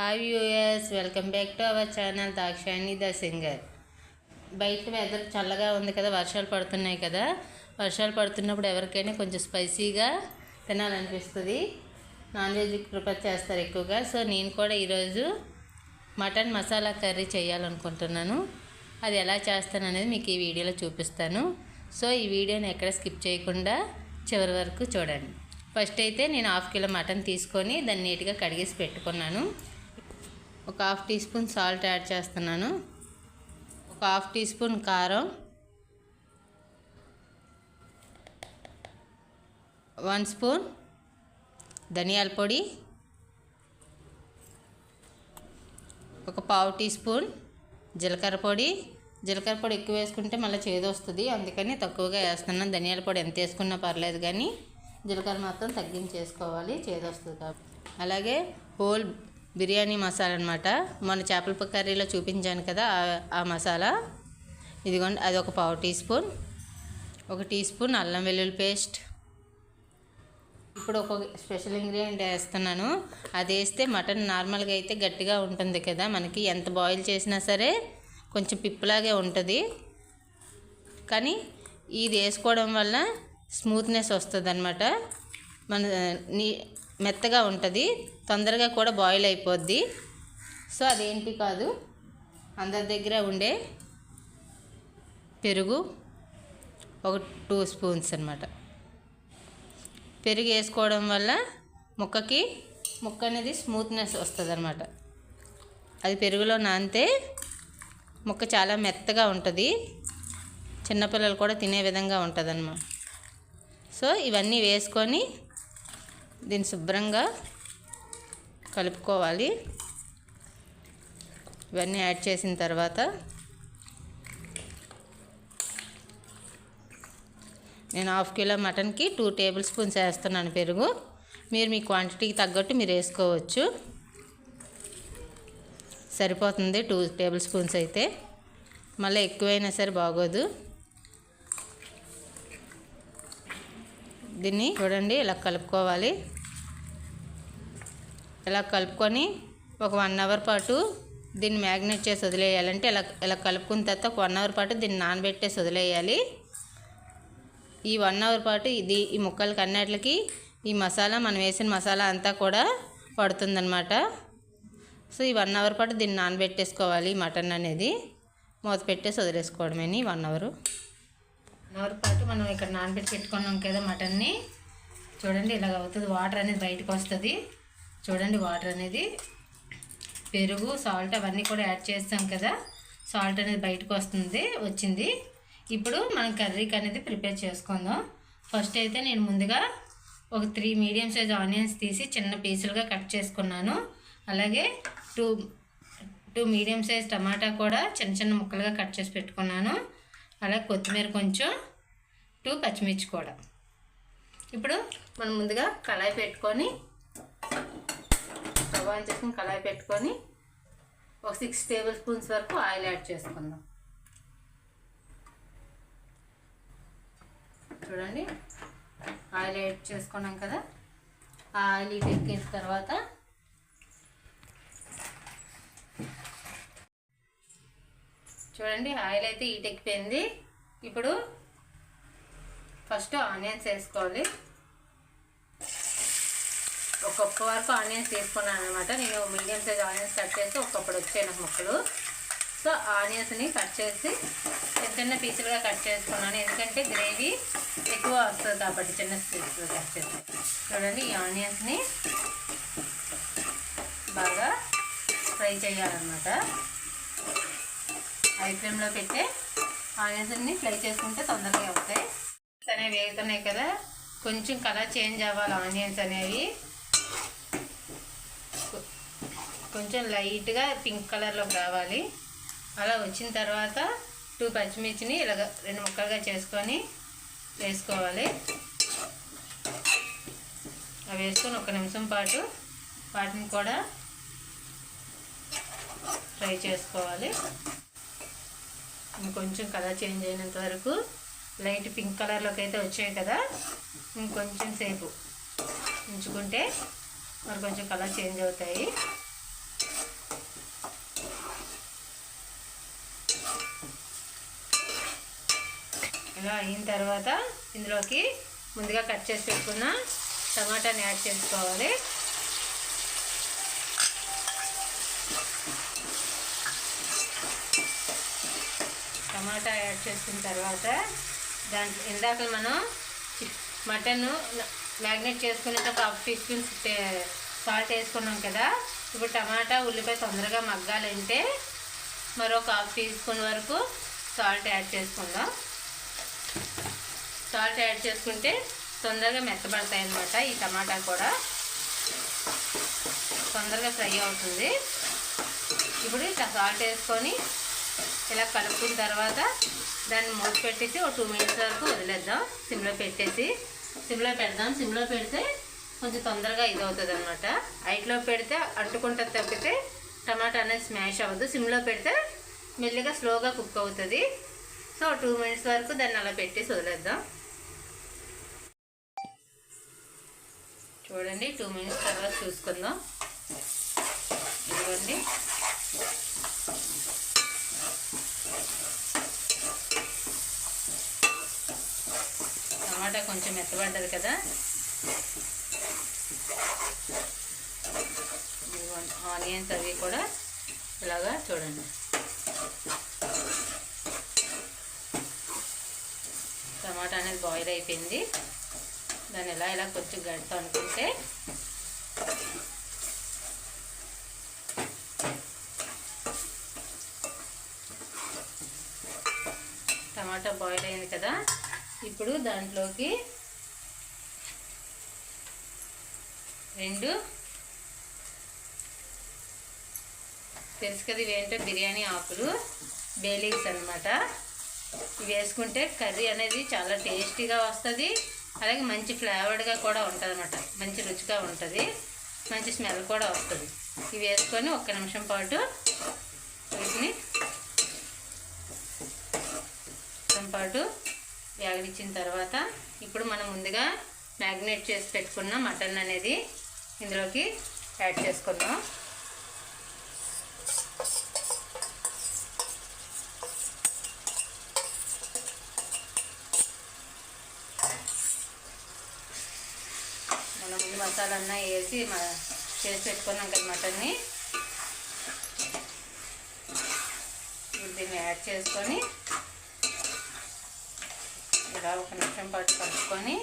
Hi viewers welcome back to our channel Dakshayani the singer. బయట weather చల్లగా ఉంది కదా వర్షాలు పడుతున్నాయి కదా. వర్షాలు పడుతున్నప్పుడు ఎవరికైనా కొంచెం స్పైసీగా తినాలనిపిస్తుంది. నాన్ వెజ్ ప్రిపేర్ చేస్తారు ఎక్కువగా. సో నేను కూడా ఈరోజు మటన్ మసాలా కర్రీ చేయాలనుకుంటున్నాను. అది ఎలా చేస్తాను అనేది మీకు ఈ వీడియోలో చూపిస్తాను. సో ఈ వీడియోని ఎక్కడ స్కిప్ చేయకుండా చివరి వరకు చూడండి. ఫస్ట్ అయితే నేను హాఫ్ కిలో మటన్ తీసుకొని దాన్ని నీట్గా కడిగేసి పెట్టుకున్నాను. ఒక half teaspoon salt add చేస్తున్నాను. ఒక హాఫ్ టీ స్పూన్ కారం. వన్ స్పూన్ ధనియాల పొడి. ఒక పావు టీ స్పూన్ జీలకర్ర పొడి. జీలకర్ర పొడి ఎక్కువ వేసుకుంటే మళ్ళీ చేదు వస్తుంది. అందుకని తక్కువగా వేస్తున్నాను. ధనియాల పొడి ఎంత వేసుకున్నా పర్లేదు కానీ జీలకర్ర మాత్రం తగ్గించేసుకోవాలి. చేదు వస్తుంది కాబట్టి. అలాగే హోల్ బిర్యానీ మసాలా అనమాట మన చేపల కర్రీలో చూపించాను కదా ఆ- మసాలా. ఇదిగోండి అది ఒక పావు టీ స్పూన్. ఒక టీ స్పూన్ అల్లం వెల్లుల్లి పేస్ట్. ఇప్పుడు ఒక స్పెషల్ ఇంగ్రీడియంట్ వేస్తున్నాను. అది వేస్తే మటన్ నార్మల్గా అయితే గట్టిగా ఉంటుంది కదా. మనకి ఎంత బాయిల్ చేసినా సరే కొంచెం పిప్పులాగే ఉంటుంది. కానీ ఇది వేసుకోవడం వల్ల స్మూత్నెస్ వస్తుంది అనమాట మన నీ మెత్తగా ఉంటుంది తొందరగా కూడా బాయిల్ అయిపోద్ది. సో అదేంటి కాదు అందరి దగ్గర ఉండే పెరుగు ఒక టూ స్పూన్స్ అనమాట పెరుగు వేసుకోవడం వల్ల ముక్కకి ముక్క అనేది స్మూత్నెస్ వస్తుంది అనమాట అది పెరుగులో నానితే ముక్క చాలా మెత్తగా ఉంటుంది చిన్నపిల్లలు కూడా తినే విధంగా ఉంటుంది అన్నమాట సో ఇవన్నీ వేసుకొని దీన్ని శుభ్రంగా కలుపుకోవాలి. ఇవన్నీ యాడ్ చేసిన తర్వాత నేను హాఫ్ కిలో మటన్కి టూ టేబుల్ స్పూన్స్ వేస్తున్నాను పెరుగు. మీరు మీ క్వాంటిటీకి తగ్గట్టు మీరు వేసుకోవచ్చు. సరిపోతుంది టూ టేబుల్ స్పూన్స్ అయితే. మళ్ళీ ఎక్కువైనా సరే బాగోదు. దీన్ని చూడండి ఇలా కలుపుకోవాలి. ఇలా కలుపుకొని ఒక వన్ అవర్ పాటు దీన్ని మ్యాగ్నేట్ చేసి వదిలేయాలంటే ఇలా ఇలా కలుపుకున్న తర్వాత ఒక వన్ అవర్ పాటు దీన్ని నానబెట్టేసి వదిలేయాలి. ఈ వన్ అవర్ పాటు ఇది ఈ ముక్కలకి అన్నిటికి ఈ మసాలా మనం వేసిన మసాలా అంతా కూడా పడుతుందన్నమాట. సో ఈ వన్ అవర్ పాటు దీన్ని నానబెట్టేసుకోవాలి మటన్ అనేది. మూత పెట్టేసి వదిలేసుకోవడమేని వన్ అవర్. అవర్ పాటు మనం ఇక్కడ నానబెట్టి పెట్టుకున్నాం కదా మటన్ని. చూడండి ఇలాగ అవుతుంది. వాటర్ అనేది బయటకు వస్తుంది. చూడండి వాటర్ అనేది. పెరుగు సాల్ట్ అవన్నీ కూడా యాడ్ చేస్తాం కదా. సాల్ట్ అనేది బయటకు వస్తుంది వచ్చింది. ఇప్పుడు మనం కర్రీకి అనేది ప్రిపేర్ చేసుకుందాం. ఫస్ట్ అయితే నేను ముందుగా ఒక త్రీ మీడియం సైజ్ ఆనియన్స్ తీసి చిన్న పీసులుగా కట్ చేసుకున్నాను. అలాగే టూ టూ మీడియం సైజ్ టమాటా కూడా చిన్న చిన్న ముక్కలుగా కట్ చేసి పెట్టుకున్నాను. అలా కొత్తిమీర కొంచెం టూ పచ్చిమిర్చి కూడా. ఇప్పుడు మనం ముందుగా కళాయి పెట్టుకొని స్టవ్ ఆన్ చేసుకుని కళాయి పెట్టుకొని ఒక సిక్స్ టేబుల్ స్పూన్స్ వరకు ఆయిల్ యాడ్ చేసుకుందాం. చూడండి ఆయిల్ యాడ్ చేసుకున్నాం కదా. ఆ ఆయిల్ ఇటు ఎక్కిన తర్వాత చూడండి ఆయిల్ అయితే ఇటు ఇప్పుడు ఫస్ట్ ఆనియన్స్ వేసుకోవాలి. ఒక కప్పు వరకు ఆనియన్స్ తీసుకున్నాను అనమాట నేను మీడియం సైజ్ ఆనియన్స్ కట్ చేసి ఒక్కప్పుడు వచ్చాయి నాకు ముక్కలు. సో ఆనియన్స్ని కట్ చేసి చిన్న చిన్న పీసులుగా కట్ చేసుకున్నాను. ఎందుకంటే గ్రేవీ ఎక్కువ వస్తుంది కాబట్టి చిన్న పీసులు కట్ చేసి చూడండి ఈ ఆనియన్స్ని బాగా ఫ్రై చేయాలన్నమాట. హై ఫ్లేమ్లో పెట్టే ఆనియన్స్ని ఫ్రై చేసుకుంటే తొందరగా అవుతాయి. అనేవి వేగుతున్నాయి కదా. కొంచెం కలర్ చేంజ్ అవ్వాలి ఆనియన్స్ అనేవి. కొంచెం లైట్గా పింక్ కలర్లోకి రావాలి. అలా వచ్చిన తర్వాత టూ పచ్చిమిర్చిని ఇలాగ రెండు ముక్కలుగా చేసుకొని వేసుకోవాలి. అవి వేసుకొని ఒక నిమిషం పాటు వాటిని కూడా ఫ్రై చేసుకోవాలి. ఇంకొంచెం కలర్ చేంజ్ అయినంత వరకు లైట్ పింక్ కలర్లోకి అయితే వచ్చాయి కదా. ఇంకొంచెం సేపు ఉంచుకుంటే మరి కొంచెం కలర్ చేంజ్ అవుతాయి. ఇలా అయిన తర్వాత ఇందులోకి ముందుగా కట్ చేసి పెట్టుకున్న టమాటాని యాడ్ చేసుకోవాలి. టమాటా యాడ్ చేసిన తర్వాత దాంట్లో ఇందాక మనం మటన్ మ్యాగ్నేట్ చేసుకునేటప్పుడు హాఫ్ టీ స్పూన్ సాల్ట్ వేసుకున్నాం కదా. ఇప్పుడు టమాటా ఉల్లిపాయ తొందరగా మగ్గాలంటే మరొక హాఫ్ టీ స్పూన్ వరకు సాల్ట్ యాడ్ చేసుకుందాం. సాల్ట్ యాడ్ చేసుకుంటే తొందరగా మెత్తబడతాయి అన్నమాట ఈ టమాటా కూడా. తొందరగా ఫ్రై అవుతుంది. ఇప్పుడు ఇట్లా సాల్ట్ వేసుకొని ఇలా కలుపుకున్న తర్వాత దాన్ని మూత పెట్టేసి ఒక టూ మినిట్స్ వరకు వదిలేద్దాం. సిమ్లో పెట్టేసి సిమ్లో పెడదాం. సిమ్లో పెడితే కొంచెం తొందరగా ఇది అవుతుంది అనమాట హైట్లో పెడితే అంటుకుంటుంది తప్పితే టమాటా అనేది స్మాష్ అవ్వదు. సిమ్లో పెడితే మెల్లిగా స్లోగా కుక్ అవుతుంది. సో టూ మినిట్స్ వరకు దాన్ని అలా పెట్టేసి వదిలేద్దాం. చూడండి టూ మినిట్స్ తర్వాత చూసుకుందాం. ఇదిగోండి టమాటా కొంచెం మెత్తబడ్డది కదా. ఆనియన్స్ అవి కూడా ఇలాగా చూడండి. టమాటా అనేది బాయిల్ అయిపోయింది. దాన్ని ఇలా ఇలా కొంచెం గడతా అనుకుంటే టమాటా బాయిల్ అయింది కదా. ఇప్పుడు దాంట్లోకి రెండు తెలుసు కదా ఇవేంటో బిర్యానీ ఆకులు బేలీస్ అనమాట ఇవి వేసుకుంటే కర్రీ అనేది చాలా టేస్టీగా వస్తుంది అలాగే మంచి ఫ్లేవర్డ్గా కూడా ఉంటుంది అనమాట మంచి రుచిగా ఉంటుంది మంచి స్మెల్ కూడా వస్తుంది. ఇవి వేసుకొని ఒక్క నిమిషం పాటు వీటిని పాటు వేగనిచ్చిన తర్వాత ఇప్పుడు మనం ముందుగా మ్యాగ్నేట్ చేసి పెట్టుకున్న మటన్ అనేది ఇందులోకి యాడ్ చేసుకుందాం. మనం ముందు మసాలన్నా వేసి చేసి పెట్టుకున్నాం కదా మటన్ని. ఇప్పుడు దీన్ని యాడ్ చేసుకొని ఇలా ఒక నిమిషం పాటు కలుపుకొని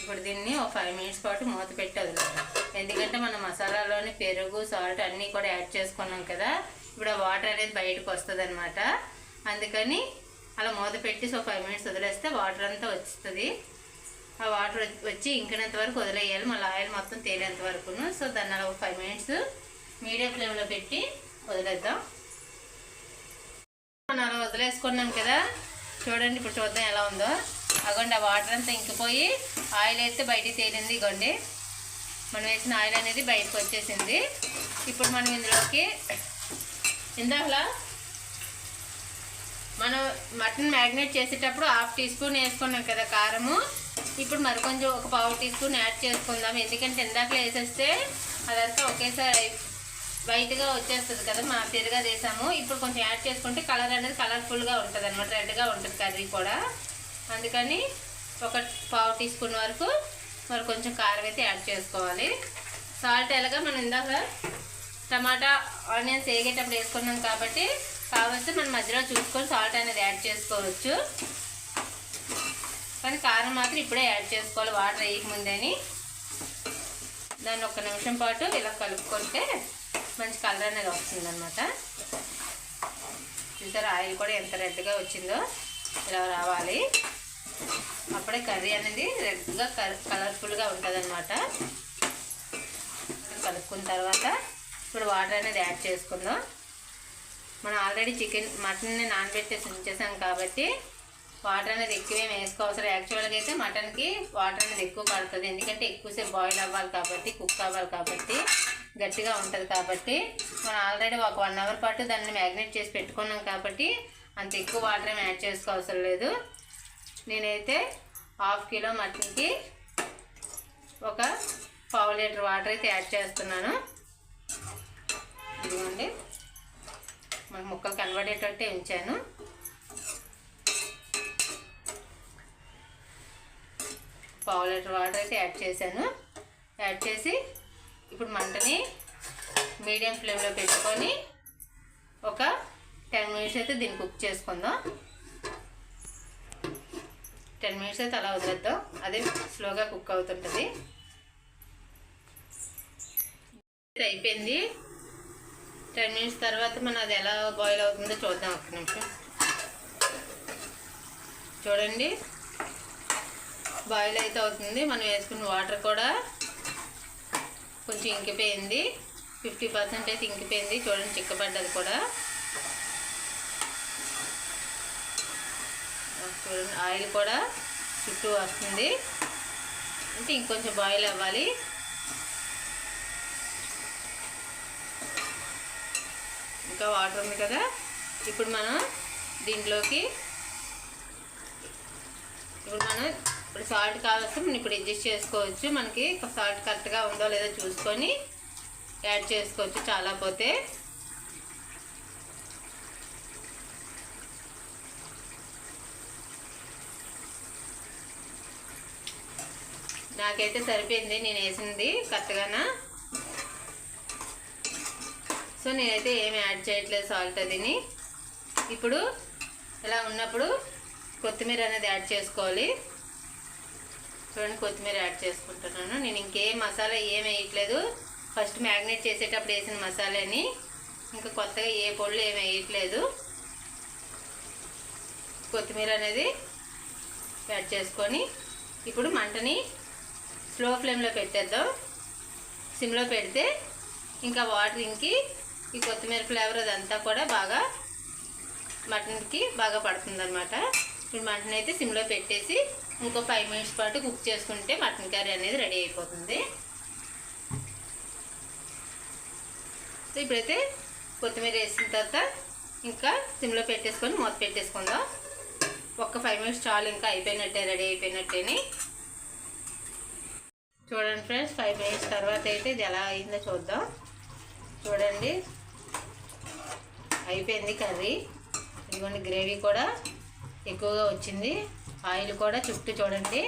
ఇప్పుడు దీన్ని ఒక ఫైవ్ మినిట్స్ పాటు మూత పెట్టి ఎందుకంటే మనం మసాలాలోని పెరుగు సాల్ట్ అన్నీ కూడా యాడ్ చేసుకున్నాం కదా ఇప్పుడు ఆ వాటర్ అనేది బయటకు వస్తుంది అనమాట అందుకని అలా మూత పెట్టి సో ఫైవ్ మినిట్స్ వదిలేస్తే వాటర్ అంతా వస్తుంది ఆ వాటర్ వచ్చి ఇంకినంత వరకు వదిలేయాలి. మళ్ళీ ఆయిల్ మొత్తం తేలేంత వరకును. సో దాన్ని అలా ఒక ఫైవ్ మినిట్స్ మీడియం ఫ్లేమ్లో పెట్టి వదిలేద్దాం. మనం వదిలేసుకున్నాం కదా. చూడండి ఇప్పుడు చూద్దాం ఎలా ఉందో. అగోండి ఆ వాటర్ అంతా ఇంకిపోయి ఆయిల్ అయితే బయటికి తేలింది ఇగోండి. మనం వేసిన ఆయిల్ అనేది బయటకు వచ్చేసింది. ఇప్పుడు మనం ఇందులోకి ఇందాకలా మనం మటన్ మ్యాగ్నేట్ చేసేటప్పుడు హాఫ్ టీ స్పూన్ వేసుకున్నాం కదా కారము. ఇప్పుడు మరి కొంచెం ఒక పావు టీ స్పూన్ యాడ్ చేసుకుందాం. ఎందుకంటే ఇందాక వేసేస్తే అదంతా ఒకేసారి వైట్గా వచ్చేస్తుంది కదా మా పెరుగా వేసాము ఇప్పుడు కొంచెం యాడ్ చేసుకుంటే కలర్ అనేది కలర్ఫుల్గా ఉంటుంది అనమాట రెడ్గా ఉంటుంది కర్రీ కూడా. అందుకని ఒక పావు టీ స్పూన్ వరకు మరి కొంచెం కారం అయితే యాడ్ చేసుకోవాలి. సాల్ట్ ఎలాగా మనం ఇందాక టమాటా ఆనియన్స్ వేగేటప్పుడు వేసుకున్నాం కాబట్టి కావచ్చు మనం మధ్యలో చూసుకొని సాల్ట్ అనేది యాడ్ చేసుకోవచ్చు. కానీ కారం మాత్రం ఇప్పుడే యాడ్ చేసుకోవాలి వాటర్ వేయకముందని దాన్ని ఒక నిమిషం పాటు ఇలా కలుపుకుంటే మంచి కలర్ అనేది వస్తుంది అనమాట చూసారా ఆయిల్ కూడా ఎంత రెడ్గా వచ్చిందో ఇలా రావాలి. అప్పుడే కర్రీ అనేది రెడ్గా కలర్ఫుల్గా ఉంటుంది అనమాట కలుపుకున్న తర్వాత ఇప్పుడు వాటర్ అనేది యాడ్ చేసుకుందాం. మనం ఆల్రెడీ చికెన్ మటన్ని నానబెట్టేసి ఉంచేసాం కాబట్టి వాటర్ అనేది ఎక్కువేం వేసుకోవసరం. యాక్చువల్గా అయితే మటన్కి వాటర్ అనేది ఎక్కువ పడుతుంది. ఎందుకంటే ఎక్కువసేపు బాయిల్ అవ్వాలి కాబట్టి కుక్ అవ్వాలి కాబట్టి. గట్టిగా ఉంటుంది కాబట్టి మనం ఆల్రెడీ ఒక వన్ అవర్ పాటు దాన్ని మ్యాగ్నేట్ చేసి పెట్టుకున్నాం కాబట్టి అంత ఎక్కువ వాటర్ యాడ్ చేసుకోవసరం లేదు. నేనైతే హాఫ్ కిలో మటన్కి ఒక పావు లీటర్ వాటర్ అయితే యాడ్ చేస్తున్నాను. ఇదిగోండి. మన ముక్కలు కనబడేటట్టే ఉంచాను. పావు లీటర్ వాటర్ అయితే యాడ్ చేశాను. యాడ్ చేసి ఇప్పుడు మంటని మీడియం ఫ్లేమ్లో పెట్టుకొని ఒక టెన్ మినిట్స్ అయితే దీన్ని కుక్ చేసుకుందాం. టెన్ మినిట్స్ అయితే అలా వదిలేద్దాం. అదే స్లోగా కుక్ అవుతుంటుంది. అయిపోయింది. టెన్ మినిట్స్ తర్వాత మనం అది ఎలా బాయిల్ అవుతుందో చూద్దాం ఒక్క నిమిషం. చూడండి. బాయిల్ అయితే అవుతుంది. మనం వేసుకున్న వాటర్ కూడా కొంచెం ఇంకిపోయింది. ఫిఫ్టీ పర్సెంట్ అయితే ఇంకిపోయింది. చూడండి చిక్కబడ్డది కూడా. చూడండి ఆయిల్ కూడా చుట్టూ వస్తుంది. అంటే ఇంకొంచెం బాయిల్ అవ్వాలి. ఇంకా వాటర్ ఉంది కదా. ఇప్పుడు మనం దీంట్లోకి ఇప్పుడు మనం ఇప్పుడు సాల్ట్ కావాల్సి మనం ఇప్పుడు అడ్జస్ట్ చేసుకోవచ్చు. మనకి సాల్ట్ కరెక్ట్గా ఉందో లేదో చూసుకొని యాడ్ చేసుకోవచ్చు చాలా పోతే నాకైతే సరిపోయింది. నేను వేసింది కరెక్ట్గానా? సో నేనైతే ఏమి యాడ్ చేయట్లేదు సాల్ట్ అదిని. ఇప్పుడు ఇలా ఉన్నప్పుడు కొత్తిమీర అనేది యాడ్ చేసుకోవాలి. చూడండి కొత్తిమీర యాడ్ చేసుకుంటున్నాను. నేను ఇంకేం మసాలా ఏం వేయట్లేదు. ఫస్ట్ మ్యాగ్నేట్ చేసేటప్పుడు వేసిన మసాలాని ఇంకా కొత్తగా ఏ పొళ్ళు ఏమి వేయట్లేదు. కొత్తిమీర అనేది యాడ్ చేసుకొని ఇప్పుడు మంటని స్లో ఫ్లేమ్లో పెట్టేద్దాం. సిమ్లో పెడితే ఇంకా వాటర్ ఇంకి ఈ కొత్తిమీర ఫ్లేవర్ అదంతా కూడా బాగా మటన్కి బాగా పడుతుంది అనమాట ఇప్పుడు మటన్ అయితే సిమ్లో పెట్టేసి ఇంకో ఫైవ్ మినిట్స్ పాటు కుక్ చేసుకుంటే మటన్ కర్రీ అనేది రెడీ అయిపోతుంది. సో ఇప్పుడైతే కొత్తిమీర వేసిన తర్వాత ఇంకా సిమ్లో పెట్టేసుకొని మూత పెట్టేసుకుందాం. ఒక్క ఫైవ్ మినిట్స్ చాలు ఇంకా అయిపోయినట్టే రెడీ అయిపోయినట్టేని. చూడండి ఫ్రెండ్స్ ఫైవ్ మినిట్స్ తర్వాత అయితే ఇది ఎలా అయిందో చూద్దాం. చూడండి. అయిపోయింది కర్రీ. ఇదిగోండి గ్రేవీ కూడా ఎక్కువగా వచ్చింది. ఆయిల్ కూడా చుట్టూ చూడండి.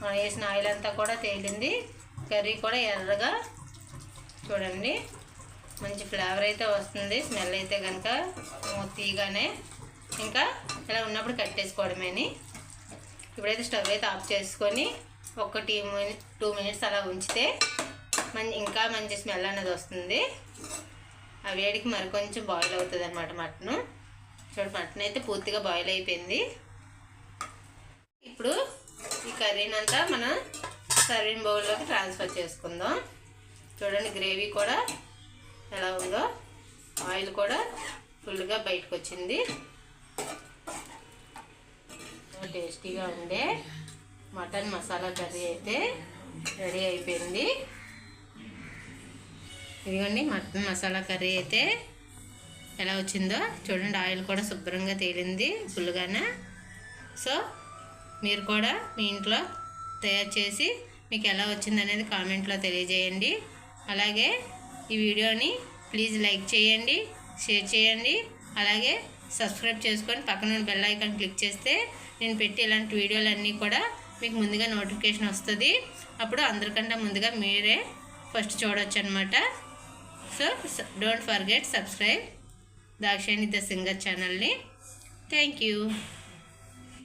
మనం వేసిన ఆయిల్ అంతా కూడా తేలింది. కర్రీ కూడా ఎర్రగా చూడండి. మంచి ఫ్లేవర్ అయితే వస్తుంది. స్మెల్ అయితే కనుక తీగానే ఇంకా ఇలా ఉన్నప్పుడు కట్టేసుకోవడమేని ఇప్పుడైతే స్టవ్ అయితే ఆఫ్ చేసుకొని ఒక టీ మినిట్ టూ మినిట్స్ అలా ఉంచితే మంచి ఇంకా మంచి స్మెల్ అనేది వస్తుంది. ఆ వేడికి మరి కొంచెం బాయిల్ అవుతుంది అనమాట మటను. చూడండి మటన్ అయితే పూర్తిగా బాయిల్ అయిపోయింది. ఇప్పుడు ఈ కర్రీని అంతా మనం సర్వింగ్ బౌల్లోకి ట్రాన్స్ఫర్ చేసుకుందాం. చూడండి గ్రేవీ కూడా ఎలా ఉందో ఆయిల్ కూడా ఫుల్గా బయటకు వచ్చింది టేస్టీగా ఉండే మటన్ మసాలా కర్రీ అయితే రెడీ అయిపోయింది. ఇదిగోండి మటన్ మసాలా కర్రీ అయితే ఎలా వచ్చిందో. చూడండి ఆయిల్ కూడా శుభ్రంగా తేలింది ఫుల్గానే. సో మీరు కూడా మీ ఇంట్లో తయారు చేసి మీకు ఎలా వచ్చింది అనేది కామెంట్లో తెలియజేయండి. అలాగే ఈ వీడియోని ప్లీజ్ లైక్ చేయండి షేర్ చేయండి. అలాగే సబ్స్క్రైబ్ చేసుకొని పక్కన బెల్ ఐకాన్ క్లిక్ చేస్తే నేను పెట్టి ఇలాంటి వీడియోలన్నీ కూడా మీకు ముందుగా నోటిఫికేషన్ వస్తుంది. అప్పుడు అందరికంటే ముందుగా మీరే ఫస్ట్ చూడవచ్చు అనమాట so don't forget subscribe. Dakshayani the singer ఛానల్ని. Thank you.